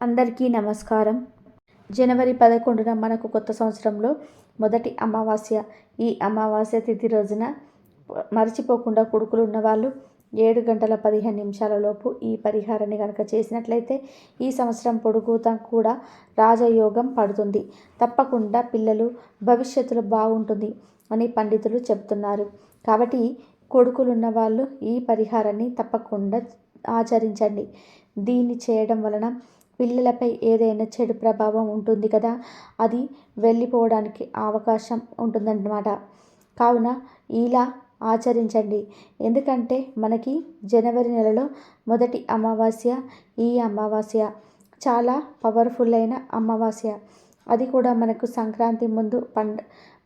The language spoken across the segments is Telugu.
అందరికీ నమస్కారం. జనవరి పదకొండున మనకు కొత్త సంవత్సరంలో మొదటి అమావాస్య. ఈ అమావాస్య తిథి రోజున మర్చిపోకుండా కొడుకులు ఉన్నవాళ్ళు ఏడు గంటల పదిహేను నిమిషాల లోపు ఈ పరిహారాన్ని కనుక చేసినట్లయితే ఈ సంవత్సరం పొడుగుతా కూడా రాజయోగం పడుతుంది. తప్పకుండా పిల్లలు భవిష్యత్తులో బాగుంటుంది అని పండితులు చెప్తున్నారు కాబట్టి కొడుకులు ఉన్నవాళ్ళు ఈ పరిహారాన్ని తప్పకుండా ఆచరించండి. దీన్ని చేయడం వలన పిల్లలపై ఏదైనా చెడు ప్రభావం ఉంటుంది కదా అది వెళ్ళిపోవడానికి అవకాశం ఉంటుందన్నమాట. కావున ఇలా ఆచరించండి. ఎందుకంటే మనకి జనవరి నెలలో మొదటి అమావాస్య ఈ అమావాస్య చాలా పవర్ఫుల్ అయిన అమావాస్య. అది కూడా మనకు సంక్రాంతి ముందు పండ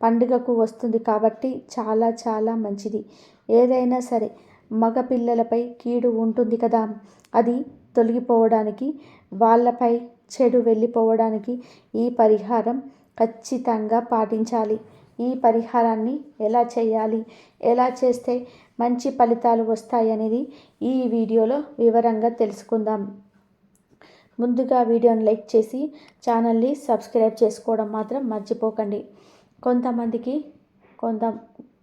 పండుగకు వస్తుంది కాబట్టి చాలా చాలా మంచిది. ఏదైనా సరే మగ పిల్లలపై కీడు ఉంటుంది కదా అది తొలగిపోవడానికి వాళ్ళపై చెడు వెళ్ళిపోవడానికి ఈ పరిహారం ఖచ్చితంగా పాటించాలి. ఈ పరిహారాన్ని ఎలా చేయాలి ఎలా చేస్తే మంచి ఫలితాలు వస్తాయనేది ఈ వీడియోలో వివరంగా తెలుసుకుందాం. ముందుగా వీడియోని లైక్ చేసి ఛానల్ని సబ్స్క్రైబ్ చేసుకోవడం మాత్రం మర్చిపోకండి. కొంతమందికి కొంత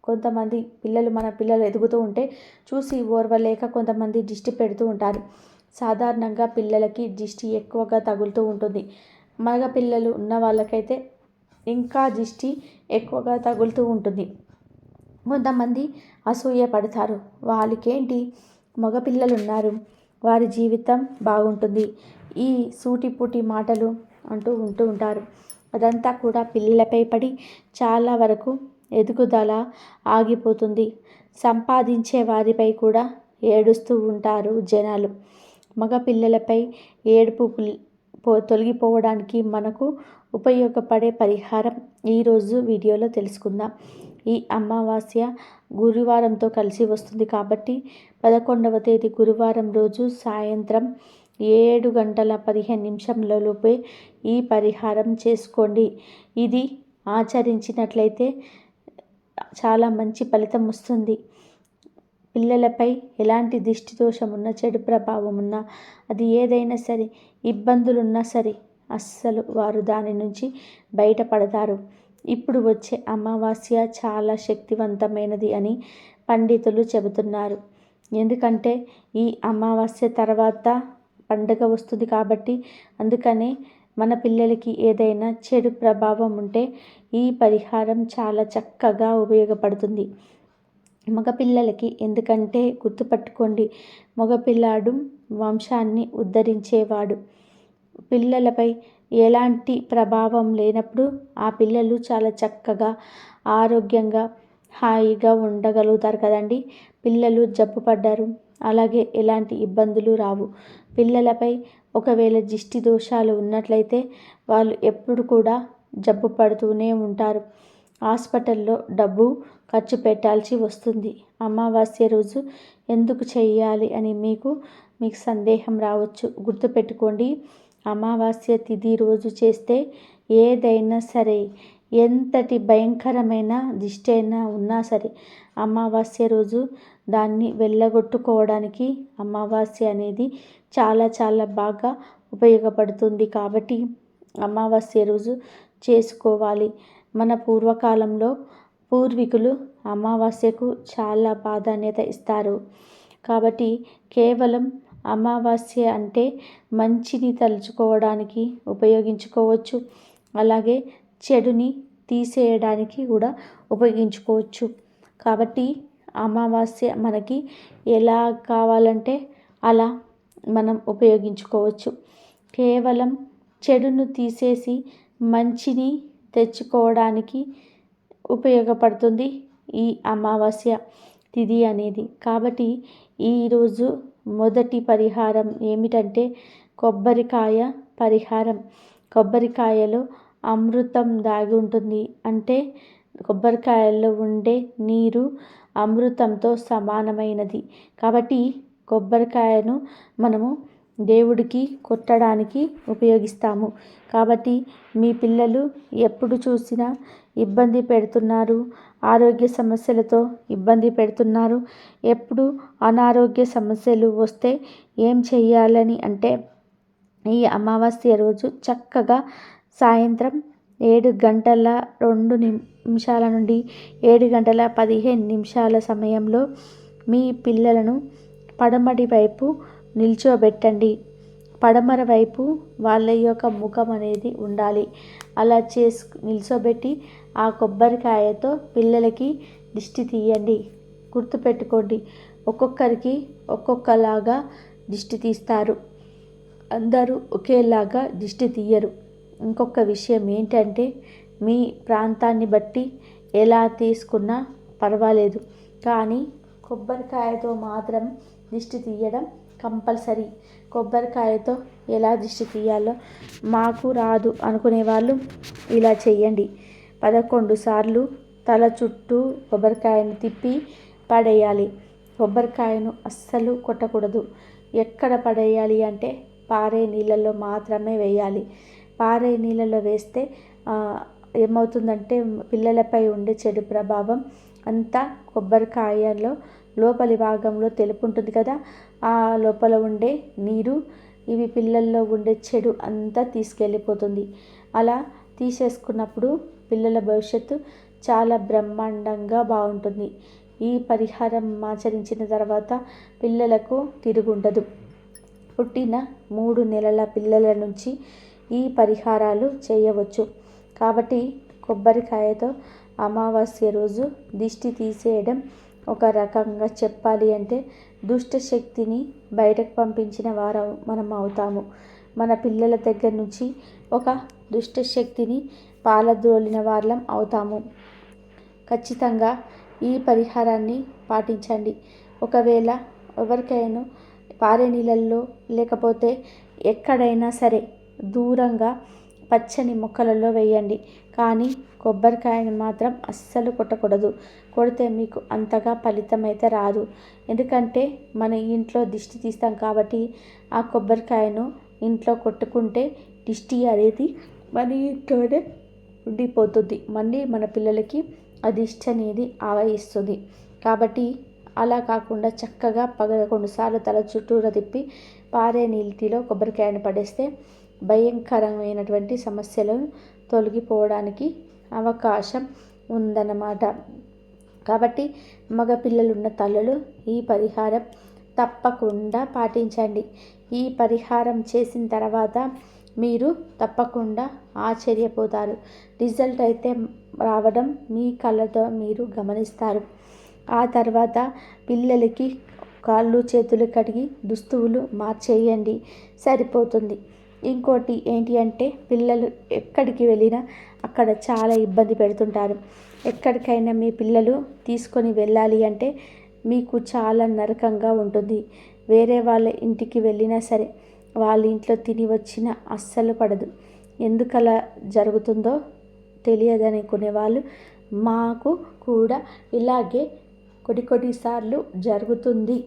కొంతమంది పిల్లలు మన పిల్లలు ఎదుగుతూ ఉంటే చూసి ఓర్వలేక కొంతమంది దిష్టి పెడుతూ ఉంటారు. సాధారణంగా పిల్లలకి దిష్టి ఎక్కువగా తగులుతూ ఉంటుంది. మగ పిల్లలు ఉన్న వాళ్ళకైతే ఇంకా దిష్టి ఎక్కువగా తగులుతూ ఉంటుంది. కొంతమంది అసూయ పడతారు. వాళ్ళకేంటి? మగపిల్లలు ఉన్నారు. వారి జీవితం బాగుంటుంది. ఈ సూటిపూటి మాటలు అంటూ ఉంటూ ఉంటారు. అదంతా కూడా పిల్లలపై పడి చాలా వరకు ఎదుగుదల ఆగిపోతుంది. సంపాదించే వారిపై కూడా ఏడుస్తూ ఉంటారు జనాలు. మగపిల్లలపై ఏడుపు తొలగిపోవడానికి మనకు ఉపయోగపడే పరిహారం ఈరోజు వీడియోలో తెలుసుకుందాం. ఈ అమావాస్య గురువారంతో కలిసి వస్తుంది కాబట్టి పదకొండవ తేదీ గురువారం రోజు సాయంత్రం ఏడు గంటల పదిహేను నిమిషంలోపే ఈ పరిహారం చేసుకోండి. ఇది ఆచరించినట్లయితే చాలా మంచి ఫలితం వస్తుంది. పిల్లలపై ఎలాంటి దిష్టి దోషం చెడు ప్రభావం అది ఏదైనా సరే ఇబ్బందులున్నా సరే అస్సలు వారు దాని నుంచి బయటపడతారు. ఇప్పుడు వచ్చే అమావాస్య చాలా శక్తివంతమైనది అని పండితులు చెబుతున్నారు. ఎందుకంటే ఈ అమావాస్య తర్వాత పండగ వస్తుంది కాబట్టి అందుకనే మన పిల్లలకి ఏదైనా చెడు ప్రభావం ఉంటే ఈ పరిహారం చాలా చక్కగా ఉపయోగపడుతుంది. మగపిల్లలకి ఎందుకంటే గుర్తుపట్టుకోండి మగపిల్లాడు వంశాన్ని ఉద్ధరించేవాడు. పిల్లలపై ఎలాంటి ప్రభావం లేనప్పుడు ఆ పిల్లలు చాలా చక్కగా ఆరోగ్యంగా హాయిగా ఉండగలుగుతారు కదండి. పిల్లలు జబ్బు పడ్డారు అలాగే ఎలాంటి ఇబ్బందులు రావు. పిల్లలపై ఒకవేళ దిష్టి దోషాలు ఉన్నట్లయితే వాళ్ళు ఎప్పుడు కూడా జబ్బు పడుతూనే ఉంటారు. హాస్పిటల్లో డబ్బు ఖర్చు పెట్టాల్సి వస్తుంది. అమావాస్య రోజు ఎందుకు చేయాలి అని మీకు మీకు సందేహం రావచ్చు. గుర్తుపెట్టుకోండి అమావాస్య తిథి రోజు చేస్తే ఏదైనా సరే ఎంతటి భయంకరమైన దిష్టి అయినా ఉన్నా సరే అమావాస్య రోజు దాన్ని వెళ్ళగొట్టుకోవడానికి అమావాస్య అనేది చాలా చాలా బాగా ఉపయోగపడుతుంది. కాబట్టి అమావాస్య రోజు చేసుకోవాలి. మన పూర్వకాలంలో పూర్వీకులు అమావాస్యకు చాలా ప్రాధాన్యత ఇస్తారు. కాబట్టి కేవలం అమావాస్య అంటే మంచిని తలుచుకోవడానికి ఉపయోగించుకోవచ్చు. అలాగే చెడుని తీసేయడానికి కూడా ఉపయోగించుకోవచ్చు. కాబట్టి అమావాస్య మనకి ఎలా కావాలంటే అలా మనం ఉపయోగించుకోవచ్చు. కేవలం చెడును తీసేసి మంచిని తెచ్చుకోవడానికి ఉపయోగపడుతుంది ఈ అమావాస్య తిథి అనేది. కాబట్టి ఈరోజు మొదటి పరిహారం ఏమిటంటే కొబ్బరికాయ పరిహారం. కొబ్బరికాయలో అమృతం దాగి ఉంటుంది. అంటే కొబ్బరికాయల్లో ఉండే నీరు అమృతంతో సమానమైనది. కాబట్టి కొబ్బరికాయను మనము దేవుడికి కొట్టడానికి ఉపయోగిస్తాము. కాబట్టి మీ పిల్లలు ఎప్పుడు చూసినా ఇబ్బంది పెడుతున్నారు ఆరోగ్య సమస్యలతో ఇబ్బంది పెడుతున్నారు. ఎప్పుడు అనారోగ్య సమస్యలు వస్తే ఏం చేయాలని అంటే ఈ అమావాస్య రోజు చక్కగా సాయంత్రం ఏడు గంటల రెండు నిమిషాల నుండి ఏడు గంటల పదిహేను నిమిషాల సమయంలో మీ పిల్లలను పడమటి వైపు నిల్చోబెట్టండి. పడమర వైపు వాళ్ళ యొక్క ముఖం అనేది ఉండాలి. అలా చేసు నిల్చోబెట్టి ఆ కొబ్బరికాయతో పిల్లలకి దిష్టి తీయండి. గుర్తుపెట్టుకోండి ఒక్కొక్కరికి ఒక్కొక్కలాగా దిష్టి తీస్తారు. అందరూ ఒకేలాగా దిష్టి తీయరు. ఇంకొక విషయం ఏంటంటే మీ ప్రాంతాన్ని బట్టి ఎలా తీసుకున్నా పర్వాలేదు. కానీ కొబ్బరికాయతో మాత్రం దిష్టి తీయడం కంపల్సరీ. కొబ్బరికాయతో ఎలా దిష్టి తీయాలో మాకు రాదు అనుకునే వాళ్ళు ఇలా చేయండి పదకొండు సార్లు తల చుట్టూ కొబ్బరికాయను తిప్పి పడేయాలి. కొబ్బరికాయను అస్సలు కొట్టకూడదు. ఎక్కడ పడేయాలి అంటే పారే నీళ్ళల్లో మాత్రమే వేయాలి. పారే నీళ్ళలో వేస్తే ఏమవుతుందంటే పిల్లలపై ఉండే చెడు ప్రభావం అంతా కొబ్బరికాయలో లోపలి భాగంలో తెలుపు ఉంటుంది కదా ఆ లోపల ఉండే నీరు ఇవి పిల్లల్లో ఉండే చెడు అంతా తీసుకెళ్ళిపోతుంది. అలా తీసేసుకున్నప్పుడు పిల్లల భవిష్యత్తు చాలా బ్రహ్మాండంగా బాగుంటుంది. ఈ పరిహారం ఆచరించిన తర్వాత పిల్లలకు తిరుగుండదు. పుట్టిన మూడు నెలల పిల్లల నుంచి ఈ పరిహారాలు చేయవచ్చు. కాబట్టి కొబ్బరికాయతో అమావాస్య రోజు దిష్టి తీసేయడం ఒక రకంగా చెప్పాలి అంటే దుష్ట శక్తిని బయటకు పంపించిన వారు మనం అవుతాము. మన పిల్లల దగ్గర నుంచి ఒక దుష్ట శక్తిని పాలద్రోలిన వాళ్ళం అవుతాము. ఖచ్చితంగా ఈ పరిహారాన్ని పాటించండి. ఒకవేళ ఎవరికైనా పారే నీళ్ళల్లో లేకపోతే ఎక్కడైనా సరే దూరంగా పచ్చని మొక్కలలో వేయండి. కానీ కొబ్బరికాయని మాత్రం అస్సలు కొట్టకూడదు. కొడితే మీకు అంతగా ఫలితం అయితే రాదు. ఎందుకంటే మన ఇంట్లో దిష్టి తీస్తాం కాబట్టి ఆ కొబ్బరికాయను ఇంట్లో కొట్టుకుంటే దిష్టి అనేది మన ఇంట్లోనే ఉండిపోతుంది. మళ్ళీ మన పిల్లలకి ఆ దిష్టి అనేది ఆవహిస్తుంది. కాబట్టి అలా కాకుండా చక్కగా పదకొండు సార్లు తల చుట్టూరా తిప్పి పారే నీటిలో కొబ్బరికాయను పడేస్తే భయంకరమైనటువంటి సమస్యలు తొలగిపోవడానికి అవకాశం ఉందన్నమాట. కాబట్టి మగపిల్లలున్న తల్లులు ఈ పరిహారం తప్పకుండా పాటించండి. ఈ పరిహారం చేసిన తర్వాత మీరు తప్పకుండా ఆశ్చర్యపోతారు. రిజల్ట్ అయితే రావడం మీ కళ్ళతో మీరు గమనిస్తారు. ఆ తర్వాత పిల్లలకి కాళ్ళు చేతులు కడిగి దుస్తువులు మార్చేయండి. సరిపోతుంది. ఇంకోటి ఏంటి అంటే పిల్లలు ఎక్కడికి వెళ్ళినా అక్కడ చాలా ఇబ్బంది పెడుతుంటారు. ఎక్కడికైనా మీ పిల్లలు తీసుకొని వెళ్ళాలి అంటే మీకు చాలా నరకంగా ఉంటుంది. వేరే వాళ్ళ ఇంటికి వెళ్ళినా సరే వాళ్ళ ఇంట్లో తిని వచ్చిన అస్సలు పడదు. ఎందుకలా జరుగుతుందో తెలియదనుకునే వాళ్ళు మాకు కూడా ఇలాగే కొన్ని కొన్నిసార్లు జరుగుతుంది.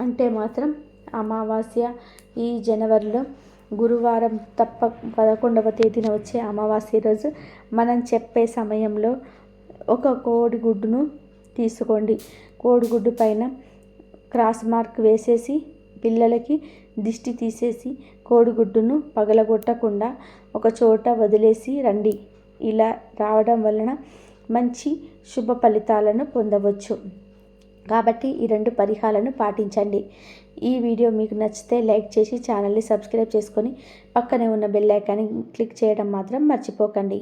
అంటే మాత్రం అమావాస్య ఈ జనవరిలో గురువారం తప్ప పదకొండవ తేదీన వచ్చే అమావాస్య రోజు మనం చెప్పే సమయంలో ఒక కోడిగుడ్డును తీసుకోండి. కోడిగుడ్డు పైన క్రాస్ మార్క్ వేసేసి పిల్లలకి దిష్టి తీసేసి కోడిగుడ్డును పగలగొట్టకుండా ఒక చోట వదిలేసి రండి. ఇలా రావడం వలన మంచి శుభ ఫలితాలను పొందవచ్చు. కాబట్టి ఈ రెండు పరిహారాలను పాటించండి. ఈ వీడియో మీకు నచ్చితే లైక్ చేసి ఛానల్ని సబ్స్క్రైబ్ చేసుకొని పక్కనే ఉన్న బెల్ ఐకాన్ని క్లిక్ చేయడం మాత్రం మర్చిపోకండి.